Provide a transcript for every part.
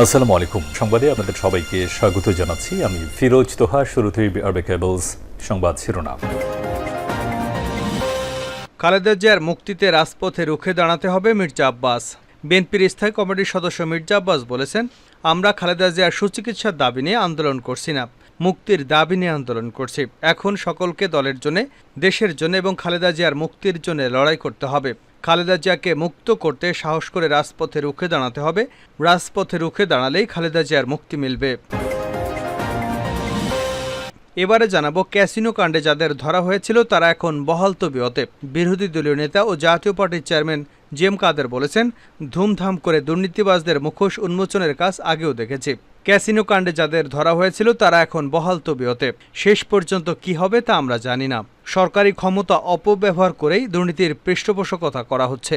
আসসালামু আলাইকুম। সংবাদে আপনাদের সবাইকে স্বাগত জানাচ্ছি। আমি ফিরোজ তোহা, শুরুতেই আরবে কেবলস সংবাদ শিরোনাম। খালেদা জিয়ার মুক্তিতে রাজপথে রুখে দাঁড়াতে হবে মির্জা আব্বাস। বিএনপির স্থায়ী কমিটির সদস্য মির্জা আব্বাস বলেছেন, আমরা খালেদা জিয়ার সুচিকিৎসার দাবি নিয়ে আন্দোলন করছি না। মুক্তির দাবি নিয়ে আন্দোলন করছি। এখন সকলকে দলের জন্য, দেশের জন্য এবং খালেদা জিয়ার মুক্তির জন্য লড়াই করতে হবে। খালেদা জিয়াকে মুক্ত করতে সাহস করে রাজপথে রুখে দাঁড়াতে হবে। রাজপথে রুখে দাঁড়ালেই খালেদা জিয়ার মুক্তি মিলবে। এবারে জানাব, ক্যাসিনো কাণ্ডে যাদের ধরা হয়েছিল, তারা এখন বহাল তবিয়তে। বিরোধী দলীয় নেতা ও জাতীয় পার্টির চেয়ারম্যান জি এম কাদের বলেছেন, ধুমধাম করে দুর্নীতিবাজদের মুখোশ উন্মোচনের কাজ আগেও দেখেছি। ক্যাসিনো কাণ্ডে যাদের ধরা হয়েছিল, তারা এখন বহাল তবিয়তে। শেষ পর্যন্ত কি হবে তা আমরা জানি না। সরকারি ক্ষমতা অপব্যবহার করেই দুর্নীতির পৃষ্ঠপোষকতা করা হচ্ছে।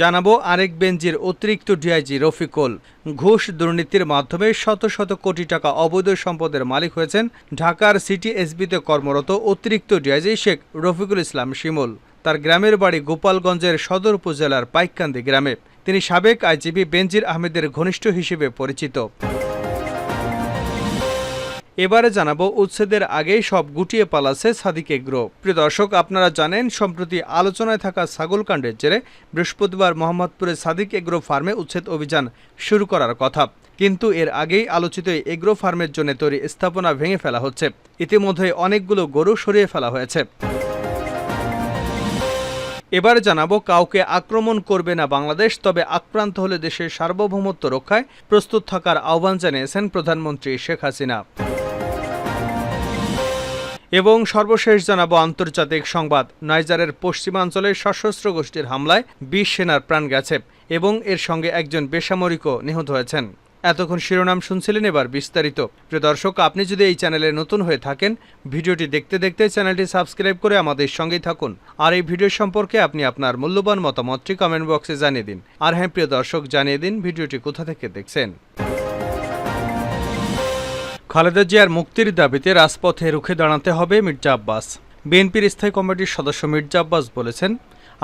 জানাব আরেক বেঞ্জির অতিরিক্ত ডিআইজি রফিকুল। ঘুষ দুর্নীতির মাধ্যমে শত শত কোটি টাকা অবৈধ সম্পদের মালিক হয়েছেন ঢাকার সিটি এসবিতে কর্মরত অতিরিক্ত ডিআইজি শেখ রফিকুল ইসলাম শিমুল। তার গ্রামের বাড়ি গোপালগঞ্জের সদর উপজেলার পাইকান্দি গ্রামে। তিনি সাবেক আইজিবি বেনজির আহমেদের ঘনিষ্ঠ হিসেবে পরিচিত। এবারে জানাব উচ্ছেদের আগেই সব গুটিয়ে পালাছে সাদিক এগ্রো প্রিয় দর্শক, আপনারা জানেন, সম্প্রতি আলোচনায় থাকা ছাগলকাণ্ডের জেরে বৃহস্পতিবার মোহাম্মদপুরে সাদিক এগ্রো ফার্মে উচ্ছেদ অভিযান শুরু করার কথা। কিন্তু এর আগেই আলোচিত এগ্রো ফার্মের জন্য তৈরি স্থাপনা ভেঙে ফেলা হচ্ছে। ইতিমধ্যে অনেকগুলো গরু সরিয়ে ফেলা হয়েছে। এবার জানাব কাউকে আক্রমণ করবে না বাংলাদেশ, তবে আক্রান্ত হলে দেশের সার্বভৌমত্ব রক্ষায় প্রস্তুত থাকার আহ্বান জানিয়েছেন প্রধানমন্ত্রী শেখ হাসিনা। এবং সর্বশেষ জানাব আন্তর্জাতিক সংবাদ, নাইজারের পশ্চিমাঞ্চলে সশস্ত্র গোষ্ঠীর হামলায় বিশ সেনার প্রাণ গেছে এবং এর সঙ্গে একজন বেসামরিকও নিহত হয়েছেন। এতক্ষণ শিরোনাম শুনছিলেন এবার বিস্তারিত। প্রিয় দর্শক, আপনি যদি এই চ্যানেলে নতুন হয়ে থাকেন, ভিডিওটি দেখতে দেখতে চ্যানেলটি সাবস্ক্রাইব করে আমাদের সঙ্গেই থাকুন। আর এই ভিডিও সম্পর্কে আপনি আপনার মূল্যবান মতামতটি কমেন্ট বক্সে জানিয়ে দিন। আর হ্যাঁ প্রিয় দর্শক, জানিয়ে দিন ভিডিওটি কোথা থেকে দেখছেন। খালেদা জিয়ার মুক্তির দাবিতে রাজপথে রুখে দাঁড়াতে হবে মির্জা আব্বাস। বিএনপির স্থায়ী কমিটির সদস্য মির্জা আব্বাস বলেছেন,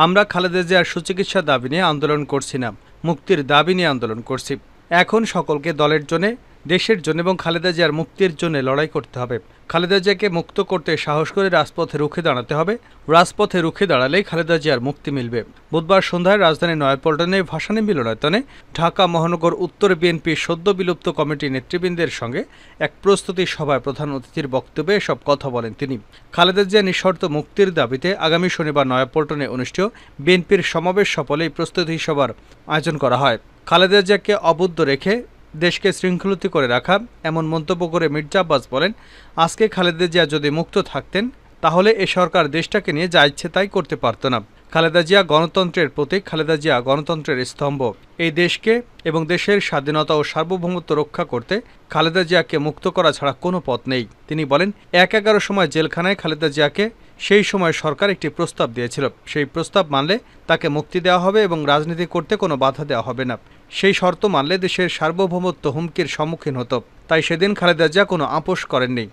আমরা খালেদা জিয়ার সুচিকিৎসা দাবি নিয়ে আন্দোলন করছি না, মুক্তির দাবি নিয়ে আন্দোলন করছি। এখন সকলকে দলের জন্য দেশের জন্য এবং খালেদা জিয়ার মুক্তির জন্য লড়াই করতে হবে। খালেদা জিয়াকে মুক্ত করতে সাহস করে রাজপথে রুখে দাঁড়াতে হবে। রাজপথে রুখে দাঁড়ালেই খালেদা জিয়ার মুক্তি মিলবে। বুধবার সন্ধ্যায় রাজধানী নয়াপল্টনে ভাসানী মিলনায়তনে ঢাকা মহানগর উত্তর বিএনপি সদ্য বিলুপ্ত কমিটি নেতৃবৃন্দের সঙ্গে এক প্রস্তুতি সভায় প্রধান অতিথির বক্তব্যে সব কথা বলেন তিনি। খালেদা জিয়া নিঃশর্ত মুক্তির দাবিতে আগামী শনিবার নয়াপল্টনে অনুষ্ঠেয় বিএনপির সমাবেশ সফলে প্রস্তুতি সভার আয়োজন করা হয়। খালেদা জিয়াকে অবুদ্ধ রেখে দেশকে শৃঙ্খলিত করে রাখা, এমন মন্তব্য করে মির্জা আব্বাস বলেন, আজকে খালেদা জিয়া যদি মুক্ত থাকতেন, তাহলে এ সরকার দেশটাকে নিয়ে যা ইচ্ছে তাই করতে পারত না। খালেদা জিয়া গণতন্ত্রের প্রতীক, খালেদা জিয়া গণতন্ত্রের স্তম্ভ। এই দেশকে এবং দেশের স্বাধীনতা ও সার্বভৌমত্ব রক্ষা করতে খালেদা জিয়াকে মুক্ত করা ছাড়া কোনো পথ নেই। তিনি বলেন, এক এগারো সময় জেলখানায় খালেদা জিয়াকে সেই সময় সরকার একটি প্রস্তাব দিয়েছিল। সেই প্রস্তাব মানলে তাকে মুক্তি দেওয়া হবে এবং রাজনীতি করতে কোনো বাধা দেওয়া হবে না। সেই শর্ত মানলে দেশের সার্বভৌমত্ব হুমকির সম্মুখীন হতো। তাই সেদিন খালেদা জিয়া কোনো আপোষ করেননি।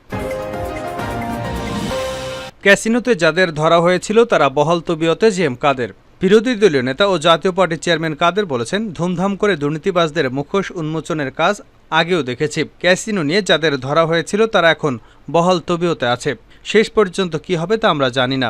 ক্যাসিনোতে যাদের ধরা হয়েছিল তারা বহাল তবিয়তে জি এম কাদের। বিরোধী দলীয় নেতা ও জাতীয় পার্টির চেয়ারম্যান কাদের বলেছেন, ধুমধাম করে দুর্নীতিবাজদের মুখোশ উন্মোচনের কাজ আগেও দেখেছি। ক্যাসিনো নিয়ে যাদের ধরা হয়েছিল তারা এখন বহাল তবিয়তে আছে। শেষ পর্যন্ত কি হবে তা আমরা জানি না।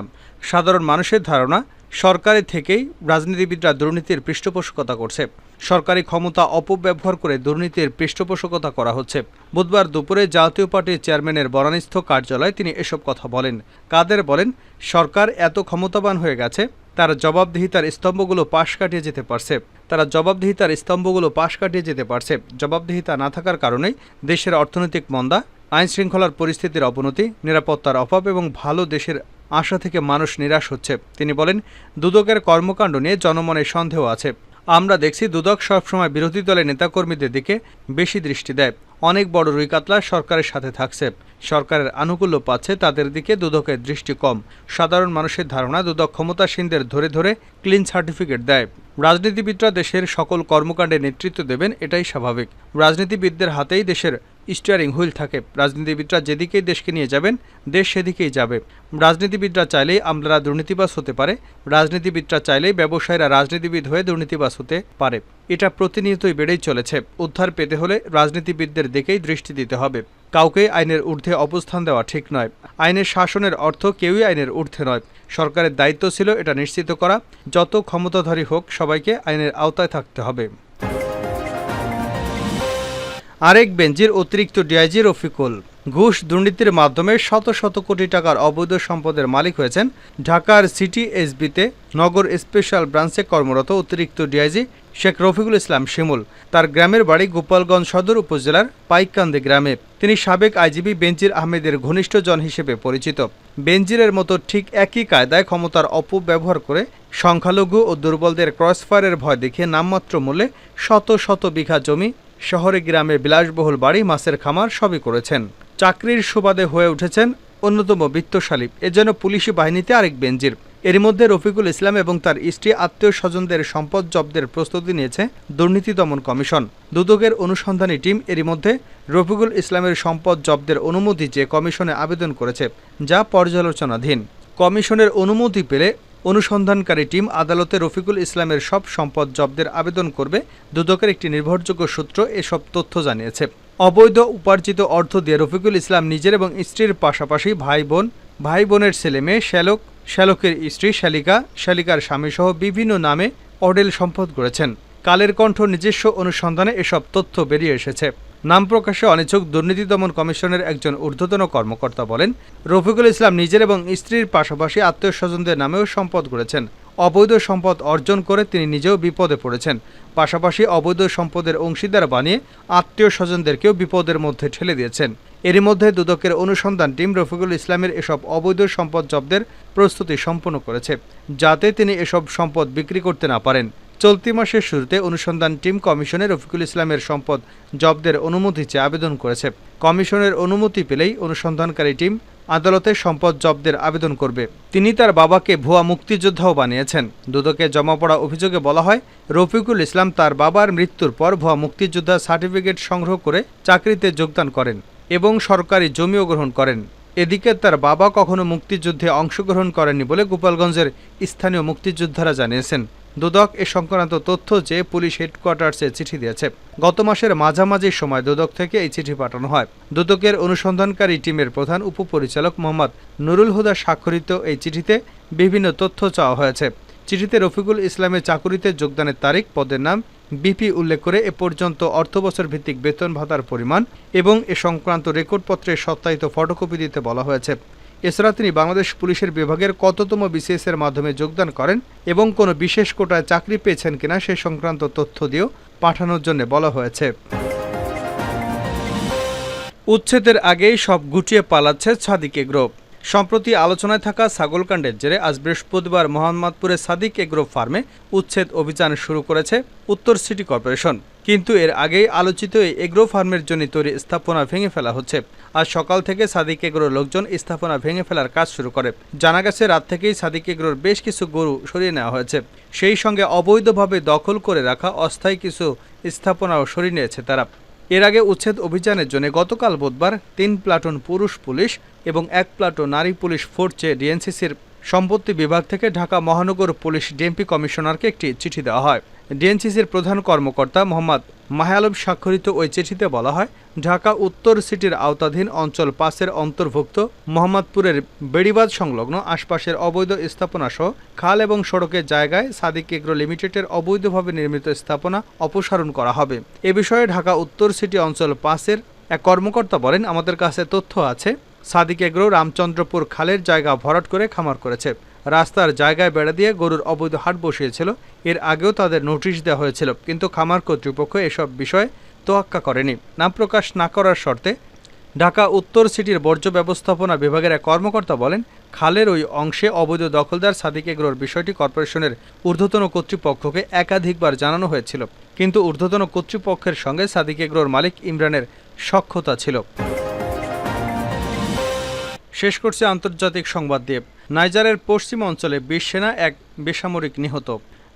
সাধারণ মানুষের ধারণা সরকারি থেকেই রাজনীতিবিদরা দুর্নীতির পৃষ্ঠপোষকতা করছে। সরকারি ক্ষমতা অপব্যবহার করে দুর্নীতির পৃষ্ঠপোষকতা করা হচ্ছে। বুধবার দুপুরে জাতীয় পার্টির চেয়ারম্যানের বরানিস্থ কার্যালয়ে তিনি এসব কথা বলেন। কাদের বলেন, সরকার এত ক্ষমতাবান হয়ে গেছে, তার জবাবদিহিতার স্তম্ভগুলো পাশ কাটিয়ে যেতে পারছে। তারা জবাবদিহিতার স্তম্ভগুলো পাশ কাটিয়ে যেতে পারছে। জবাবদিহিতা না থাকার কারণেই দেশের অর্থনৈতিক মন্দা আইন শৃঙ্খলার পরিস্থিতির অবনতি, নিরাপত্তার অভাব এবং ভালো দেশের আশা থেকে মানুষ নিরাশ হচ্ছে। তিনি বলেন, দুদকের কর্মকাণ্ড নিয়ে জনমনে সন্দেহ আছে। আমরা দেখছি দুদক সবসময় বিরোধী দলের নেতাকর্মীদের দিকে বেশি দৃষ্টি দেয়। অনেক বড় রুই কাতলা সরকারের সাথে থাকছে। সরকারের আনুকূল্য পাচ্ছে তাদের দিকে দুদকের দৃষ্টি কম। সাধারণ মানুষের ধারণা, দুদক ক্ষমতাসীনদের ধরে ধরে ক্লিন সার্টিফিকেট দেয়। রাজনীতিবিদরা দেশের সকল কর্মকাণ্ডে নেতৃত্ব দেবেন, এটাই স্বাভাবিক। রাজনীতিবিদদের হাতেই দেশের স্টিয়ারিং হুইল থাকে। রাজনীতিবিদরা যেদিকেই দেশকে নিয়ে যাবেন, দেশ সেদিকেই যাবে। রাজনীতিবিদরা চাইলেই আমলারা দুর্নীতিবাস হতে পারে। রাজনীতিবিদরা চাইলেই ব্যবসায়ীরা রাজনীতিবিদ হয়ে দুর্নীতিবাস হতে পারে। এটা প্রতিনিয়তই বেড়েই চলেছে। উদ্ধার পেতে হলে রাজনীতিবিদদের দিকেই দৃষ্টি দিতে হবে। কাউকে আইনের ঊর্ধ্বে অবস্থান দেওয়া ঠিক নয়। আইনের শাসনের অর্থ কেউই আইনের ঊর্ধ্বে নয়। সরকারের দায়িত্ব ছিল এটা নিশ্চিত করা। যত ক্ষমতাধারী হোক, সবাইকে আইনের আওতায় থাকতে হবে। আরেক বেঞ্জির অতিরিক্ত ডিআইজি রফিকুল। ঘুষ দুর্নীতির মাধ্যমে শত শত কোটি টাকার অবৈধ সম্পদের মালিক হয়েছেন ঢাকার সিটি এসবিতে নগর স্পেশাল ব্রাঞ্চে কর্মরত অতিরিক্ত ডিআইজি শেখ রফিকুল ইসলাম শিমুল। তার গ্রামের বাড়ি গোপালগঞ্জ সদর উপজেলার পাইকান্দি গ্রামে। তিনি সাবেক আইজিবি বেঞ্জির আহমেদের ঘনিষ্ঠজন হিসেবে পরিচিত। বেঞ্জিরের মতো ঠিক একই কায়দায় ক্ষমতার অপব্যবহার করে সংখ্যালঘু ও দুর্বলদের ক্রসফায়ারের ভয় দেখিয়ে নামমাত্র মূল্যে শত শত বিঘা জমি শহরে গ্রামে বিলাসবহুল বাড়ি, মাছের খামার সবই করেছেন। চাকরির সুবাদে হয়ে উঠেছেন অন্যতম বিত্তশালী। এজন্য পুলিশি বাহিনীতে আরেক বেঞ্জির। এর মধ্যে রফিকুল ইসলাম এবং তার স্ত্রী আত্মীয় স্বজনদের সম্পদ জব্দের প্রস্তুতি নিয়েছে দুর্নীতি দমন কমিশন। দুদকের অনুসন্ধানী টিম এরই মধ্যে রফিকুল ইসলামের সম্পদ জব্দের অনুমতি চেয়ে কমিশনে আবেদন করেছে, যা পর্যালোচনাধীন। কমিশনের অনুমতি পেলে অনুসন্ধানকারী টিম আদালতে রফিকুল ইসলামের সব সম্পদ জব্দের আবেদন করবে। দুদকের একটি নির্ভরযোগ্য সূত্র এসব তথ্য জানিয়েছে। অবৈধ উপার্জিত অর্থ দিয়ে রফিকুল ইসলাম নিজের এবং স্ত্রীর পাশাপাশি ভাই বোন, ভাই বোনের ছেলে মেয়ে, শ্যালক, শ্যালকের স্ত্রী শালিকা শালিকার স্বামীসহ বিভিন্ন নামে অডেল সম্পদ গড়েছেন। কালের কণ্ঠ নিজস্ব অনুসন্ধানে এসব তথ্য বেরিয়ে এসেছে। নাম প্রকাশে অনিচ্ছুক দুর্নীতি দমন কমিশনের একজন ঊর্ধ্বতন কর্মকর্তা বলেন, রফিকুল ইসলাম নিজের এবং স্ত্রীর পাশাপাশি আত্মীয় স্বজনদের নামেও সম্পদ গড়েছেন। অবৈধ সম্পদ অর্জন করে তিনি নিজেও বিপদে পড়েছেন। পাশাপাশি অবৈধ সম্পদের অংশীদার বানিয়ে আত্মীয় স্বজনদেরকেও বিপদের মধ্যে ঠেলে দিয়েছেন। এরই মধ্যে দুদকের অনুসন্ধান টিম রফিকুল ইসলামের এসব অবৈধ সম্পদ জব্দের প্রস্তুতি সম্পন্ন করেছে, যাতে তিনি এসব সম্পদ বিক্রি করতে না পারেন। চলতি মাসের শুরুতে অনুসন্ধান টিম কমিশনে রফিকুল ইসলামের সম্পদ জব্দের অনুমতি চেয়ে আবেদন করেছে। কমিশনের অনুমতি পেলেই অনুসন্ধানকারী টিম আদালতে সম্পদ জব্দের আবেদন করবে। তিনি তার বাবাকে ভুয়া মুক্তিযোদ্ধাও বানিয়েছেন। দুদকে জমা পড়া অভিযোগে বলা হয়, রফিকুল ইসলাম তার বাবার মৃত্যুর পর ভুয়া মুক্তিযোদ্ধা সার্টিফিকেট সংগ্রহ করে চাকরিতে যোগদান করেন এবং সরকারি জমিও গ্রহণ করেন। এদিকে তার বাবা কখনো মুক্তিযুদ্ধে অংশগ্রহণ করেননি বলে গোপালগঞ্জের স্থানীয় মুক্তিযোদ্ধারা জানিয়েছেন। দুদক এ সংক্রান্ত তথ্য যে পুলিশ হেডকোয়ার্টার্সে চিঠি দিয়েছে। গত মাসের মাঝামাঝি সময় দুদক থেকে এই চিঠি পাঠানো হয়। দুদকের অনুসন্ধানকারী টিমের প্রধান উপপরিচালক মোহাম্মদ নুরুল হুদা স্বাক্ষরিত এই চিঠিতে বিভিন্ন তথ্য চাওয়া হয়েছে। চিঠিতে রফিকুল ইসলামের চাকুরিতে যোগদানের তারিখ, পদের নাম বিপি উল্লেখ করে এ পর্যন্ত অর্থবছর ভিত্তিক বেতন ভাতার পরিমাণ এবং এ সংক্রান্ত রেকর্ডপত্রের সত্যায়িত ফটোকপি দিতে বলা হয়েছে। এছাড়া তিনি বাংলাদেশ পুলিশের বিভাগের কততম বিসিএস এর মাধ্যমে যোগদান করেন এবং কোনো বিশেষ কোটায় চাকরি পেয়েছেন কিনা সে সংক্রান্ত তথ্য দিয়েও পাঠানোর জন্য বলা হয়েছে। উচ্ছেদের আগেই সব গুটিয়ে পালাচ্ছে ছাদিকে এগ্রো সম্প্রতি আলোচনায় থাকা ছাগলকাণ্ডের জেরে আজ বৃহস্পতিবার মোহাম্মদপুরের সাদিক এগ্রো ফার্মে উচ্ছেদ অভিযান শুরু করেছে উত্তর সিটি কর্পোরেশন। কিন্তু এর আগেই আলোচিত এই এগ্রো ফার্মের জন্য তৈরি স্থাপনা ভেঙে ফেলা হচ্ছে। আজ সকাল থেকে সাদিক এগ্রোর লোকজন স্থাপনা ভেঙে ফেলার কাজ শুরু করে। জানা গেছে, রাত থেকেই সাদিক এগ্রোর বেশ কিছু গরু সরিয়ে নেওয়া হয়েছে। সেই সঙ্গে অবৈধভাবে দখল করে রাখা অস্থায়ী কিছু স্থাপনাও সরিয়ে নিয়েছে তারা। এর আগে উচ্ছেদ অভিযানের জন্য গতকাল বুধবার তিন প্লাটুন পুরুষ পুলিশ এবং এক প্লাটুন নারী পুলিশ ফোর্সে ডিএনসিসির সম্পত্তি বিভাগ থেকে ঢাকা মহানগর পুলিশ ডিএমপি কমিশনারকে একটি চিঠি দেওয়া হয়। ডিএনসিসির প্রধান কর্মকর্তা মোহাম্মদ মাহায়ালম স্বাক্ষরিত ওই চিঠিতে বলা হয়, ঢাকা উত্তর সিটির আওতাধীন অঞ্চল পাঁচের অন্তর্ভুক্ত মোহাম্মদপুরের বেড়িবাদ সংলগ্ন আশপাশের অবৈধ স্থাপনা সহ খাল এবং সড়কের জায়গায় সাদিক এগ্রো লিমিটেডের অবৈধভাবে নির্মিত স্থাপনা অপসারণ করা হবে। এ বিষয়ে ঢাকা উত্তর সিটি অঞ্চল পাঁচের এক কর্মকর্তা বলেন, আমাদের কাছে তথ্য আছে সাদিক এগ্রো রামচন্দ্রপুর খালের জায়গা ভরাট করে খামার করেছে। রাস্তার জায়গায় বেড়া দিয়ে গরুর অবৈধ হাট বসিয়েছিল। এর আগেও তাদের নোটিশ দেওয়া হয়েছিল, কিন্তু খামার কর্তৃপক্ষ এসব বিষয়ে তোয়াক্কা করেনি। নাম প্রকাশ না করার শর্তে ঢাকা উত্তর সিটির বর্জ্য ব্যবস্থাপনা বিভাগের এক কর্মকর্তা বলেন, খালের ওই অংশে অবৈধ দখলদার সাদিক এগ্রোর বিষয়টি কর্পোরেশনের ঊর্ধ্বতন কর্তৃপক্ষকে একাধিকবার জানানো হয়েছিল। কিন্তু ঊর্ধ্বতন কর্তৃপক্ষের সঙ্গে সাদিক এগ্রোর মালিক ইমরানের সক্ষতা ছিল। শেষ করছে আন্তর্জাতিক সংবাদ দিয়ে নাইজারের পশ্চিম অঞ্চলে বিশ সেনা এক বেসামরিক নিহত।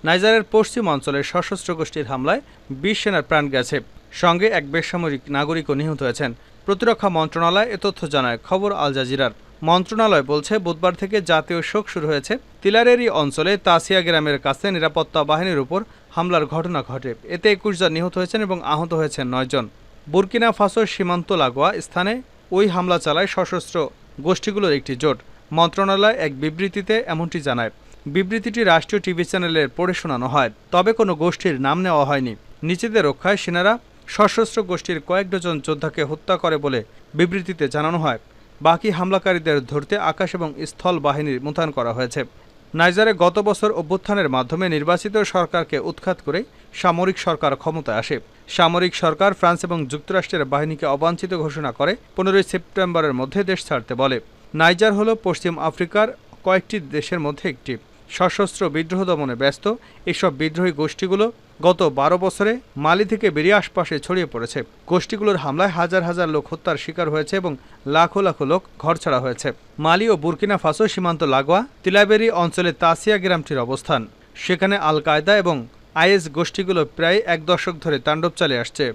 নাইজারের পশ্চিম অঞ্চলে সশস্ত্র গোষ্ঠীর হামলায় বিশ সেনার প্রাণ গেছে। সঙ্গে এক বেসামরিক নাগরিকও নিহত হয়েছেন। প্রতিরক্ষা মন্ত্রণালয় এ তথ্য জানায় খবর আল জাজিরার। মন্ত্রণালয় বলছে, বুধবার থেকে জাতীয় শোক শুরু হয়েছে। তিলারেরি অঞ্চলে তাসিয়া গ্রামের কাছে নিরাপত্তা বাহিনীর উপর হামলার ঘটনা ঘটে। এতে একুশ জন নিহত হয়েছেন এবং আহত হয়েছেন নয়জন বুরকিনা ফাসোর সীমান্ত লাগোয়া স্থানে ওই হামলা চালায় সশস্ত্র গোষ্ঠীগুলোর একটি জোট। মন্ত্রণালয় এক বিবৃতিতে এমনটি জানায়, বিবৃতিটি রাষ্ট্রীয় টিভি চ্যানেলে পড়ে শোনানো হয়, তবে কোনো গোষ্ঠীর নাম নেওয়া হয়নি। নিজেদের রক্ষায় সেনারা সশস্ত্র গোষ্ঠীর কয়েক ডজন যোদ্ধাকে হত্যা করে বলে বিবৃতিতে জানানো হয়। বাকি হামলাকারীদের ধরতে আকাশ এবং স্থল বাহিনীর মোতায়েন করা হয়েছে। নাইজারে গত বছর অভ্যুত্থানের মাধ্যমে নির্বাচিত সরকারকে উৎখাত করে সামরিক সরকার ক্ষমতায় আসে। সামরিক সরকার ফ্রান্স এবং যুক্তরাষ্ট্রের বাহিনীকে অবাঞ্ছিত ঘোষণা করে, পনেরোই সেপ্টেম্বরের মধ্যে দেশ ছাড়তে বলে। নাইজার হল পশ্চিম আফ্রিকার কয়েকটি দেশের মধ্যে একটি। সশস্ত্র বিদ্রোহ দমনে ব্যস্ত, এসব বিদ্রোহী গোষ্ঠীগুলো গত বারো বছরে মালি থেকে বেরিয়ে আশপাশে ছড়িয়ে পড়েছে। গোষ্ঠীগুলোর হামলায় হাজার হাজার লোক হত্যার শিকার হয়েছে এবং লাখো লাখো লোক ঘরছাড়া হয়েছে। মালি ও বুর্কিনা ফাসো সীমান্ত লাগোয়া তিলাবেরি অঞ্চলে তাসিয়া গ্রামটির অবস্থান। সেখানে আল কায়দা এবং আইএস গোষ্ঠীগুলো প্রায় এক দশক ধরে তাণ্ডব চালিয়ে আসছে।